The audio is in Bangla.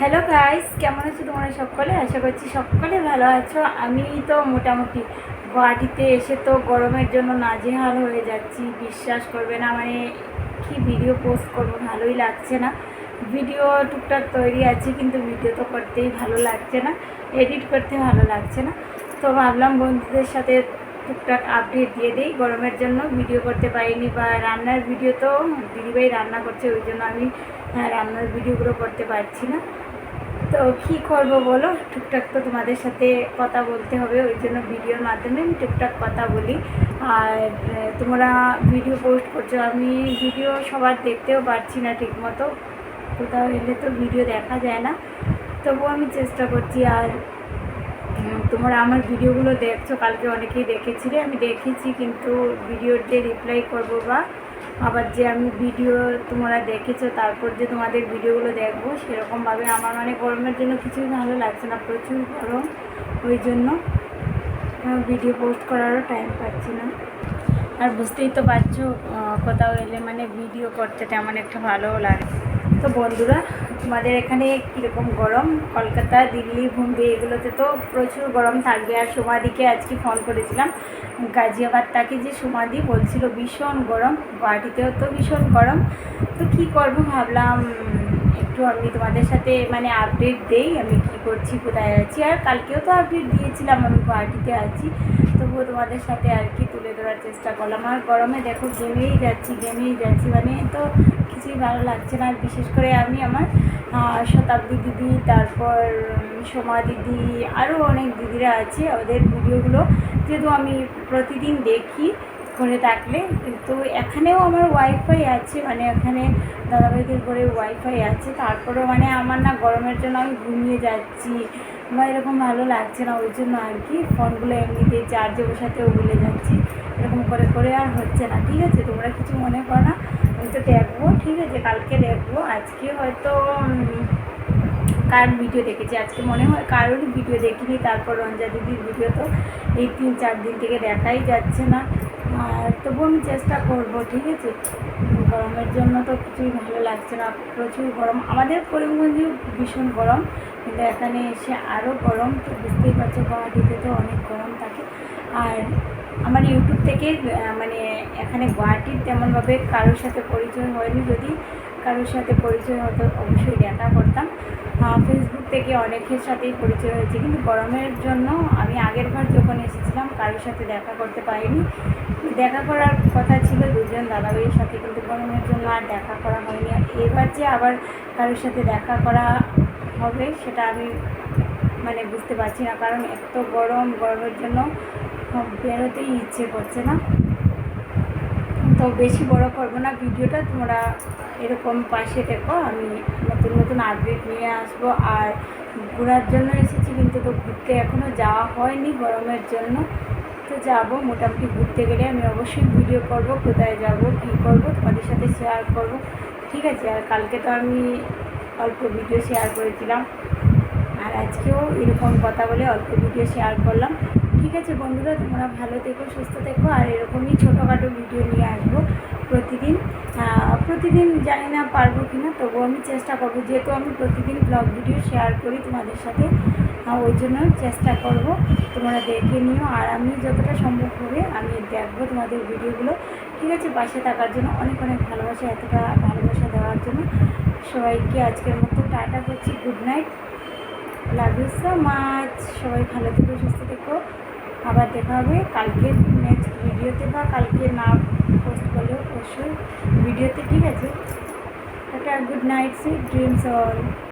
হ্যালো গাইস কেমন আছো তোমরা সকলে? আশা করছি সকলে ভালো আছো। আমি তো মোটামুটি গুয়াহাটিতে এসে তো গরমের জন্য নাজেহাল হয়ে যাচ্ছি বিশ্বাস করবে না মানে কি ভিডিও পোস্ট করব ভালোই লাগছে না। ভিডিও টুকটাক তৈরি আছে কিন্তু ভিডিও তো করতেই ভালো লাগছে না এডিট করতে ভালো লাগছে না। তো ভাবলাম বন্ধুদের সাথে টুকটাক আপডেট দিয়ে দিই গরমের জন্য ভিডিও করতে পারিনি বা রান্নার ভিডিও তো দিদিভাই রান্না করছে ওই জন্য আমি হ্যাঁ, রান্নার ভিডিওগুলো করতে পারছি না। তো কী করব বলো? টুকটাক তো তোমাদের সাথে কথা বলতে হবে, ওই জন্য ভিডিওর মাধ্যমে আমি টুকটাক কথা বলি। আর তোমরা ভিডিও পোস্ট করছ, আমি ভিডিও সবার দেখতেও পারছি না ঠিকমতো। কোথাও এলে তো ভিডিও দেখা যায় না। তবুও আমি চেষ্টা করছি, আর তোমরা আমার ভিডিওগুলো দেখছ, কালকে অনেকেই দেখেছিলে, আমি দেখেছি, কিন্তু ভিডিওর যে রিপ্লাই করব বা আবার যে আমি ভিডিও তোমরা দেখেছ, তারপর যে তোমাদের ভিডিওগুলো দেখব, সেরকমভাবে আমার মানে গরমের জন্য কিছুই ভালো লাগছে না, প্রচুর গরম। ওই জন্য ভিডিও পোস্ট করারও টাইম পাচ্ছি না। আর বুঝতেই তো পারছ কোথাও এলে মানে ভিডিও করতে তেমন একটা ভালোও লাগে তো বন্ধুরা, তোমাদের এখানে কীরকম গরম? কলকাতা, দিল্লি মুম্বাই এগুলোতে তো প্রচুর গরম থাকবে। আর সোমাদিকে আজকে ফোন করেছিলাম। গাজিয়াবাদ তাকে যে সোমাদি বলছিল, ভীষণ গরম। গুয়াহাটিতেও তো ভীষণ গরম। তো কি করব ভাবলাম, একটু আমি তোমাদের সাথে মানে আপডেট দেই, আমি কি করছি, কোথায় আছি? আর কালকেও তো আপডেট দিয়েছিলাম, আমি গুয়াহাটিতে আছি। তবুও তোমাদের সাথে আর কি তুলে ধরার চেষ্টা করলাম। আর গরমে দেখো গেমেই যাচ্ছি গেমেই যাচ্ছি। মানে তো কিছুই ভালো লাগছে না। বিশেষ করে আমি আমার শতাব্দী দিদি, তারপর সোমা দিদি আরও অনেক দিদিরা আছে। ওদের ভিডিওগুলো যেহেতু আমি প্রতিদিন দেখি, করে থাকলে। কিন্তু এখানেও আমার ওয়াইফাই আছে মানে এখানে দাদাভাইদের ঘরে ওয়াইফাই আছে। তারপরেও মানে আমার না গরমের জন্য আমি ঘুমিয়ে যাচ্ছি। বা এরকম ভালো লাগছে না, ওই জন্য আর কি। ফোনগুলো এমনিতেই চার্জে বসাতেও ভুলে যাচ্ছি। এরকম করে করে আর হচ্ছে না। ঠিক আছে, তোমরা কিছু মনে করো না। তো দেখব, ঠিক আছে, কালকে দেখব। আজকে হয়তো কার ভিডিও দেখেছি? আজকে মনে হয় কারোর ভিডিও দেখিনি, তারপর রঞ্জা দিদির ভিডিও তো এই তিন চার দিন থেকে দেখাই যাচ্ছে না। আর তবু আমি চেষ্টা করব, ঠিক আছে? গরমের জন্য তো কিছুই ভালো লাগছে না, প্রচুর গরম। আমাদের করিমগঞ্জেও ভীষণ গরম, কিন্তু এখানে এসে আরও গরম, তো বুঝতেই পারছ গুয়াহাটিতে তো অনেক গরম থাকে। আর আমার ইউটিউব থেকে মানে এখানে গুয়াহাটির তেমনভাবে কারোর সাথে পরিচয় হয়নি, যদি কারোর সাথে পরিচয় হতো, অবশ্যই দেখা করতাম। ফেসবুক থেকে অনেকের সাথেই পরিচয় হয়েছে, কিন্তু গরমের জন্য আমি আগের বার যখন এসেছিলাম, কারোর সাথে দেখা করতে পারিনি। দেখা করার কথা ছিল দুজন দাদাভাইয়ের সাথে, কিন্তু গরমের জন্য আর দেখা করা হয়নি। এবার যে আবার কারোর সাথে দেখা করা হবে, সেটা আমি মানে বুঝতে পারছি না, কারণ এত গরম, গরমের জন্য বেরোতেই ইচ্ছে করছে না। তো বেশি বড় করব না, ভিডিওটা তোমরা এরকম পাশে দেখো, আমি নতুন নতুন আপডেট নিয়ে আসব। আর ঘোরার জন্য এসেছি কিন্তু তো ঘুরতে এখনও যাওয়া হয়নি, গরমের জন্য তো যাব। মোটামুটি ঘুরতে গেলে আমি অবশ্যই ভিডিও করব, কোথায় যাব, কী করব, তোমাদের সাথে শেয়ার করব। ঠিক আছে, আর কালকে তো আমি অল্প ভিডিও শেয়ার করেছিলাম। আর আজকেও এরকম কথা বলে অল্প ভিডিও শেয়ার করলাম। ঠিক আছে বন্ধুরা, তোমরা ভালো থেকো, সুস্থ থেকো, আর এরকমই ছোটোখাটো ভিডিও নিয়ে আসব প্রতিদিন। প্রতিদিন জানি না পারব কি না তবুও আমি চেষ্টা করব। যেহেতু আমি প্রতিদিন ব্লগ ভিডিও শেয়ার করি তোমাদের সাথে ওই জন্য চেষ্টা করব। তোমরা দেখে নিও, আর আমি যতটা সম্ভব হবে আমি দেখব তোমাদের ভিডিওগুলো ঠিক আছে, পাশে থাকার জন্য অনেক অনেক ভালোবাসা, এতটা ভালোবাসা দেওয়ার জন্য। সবাইকে আজকের মতো টাটা করছি good night love you so much সবাই ভালো থেকো, সুস্থ থেকো। আবার দেখা হবে। কালকে নেক্সট ভিডিওতে বা কালকে না পোস্ট করলেও অবশ্যই ভিডিওতে, ঠিক আছে? একটা good night see dreams all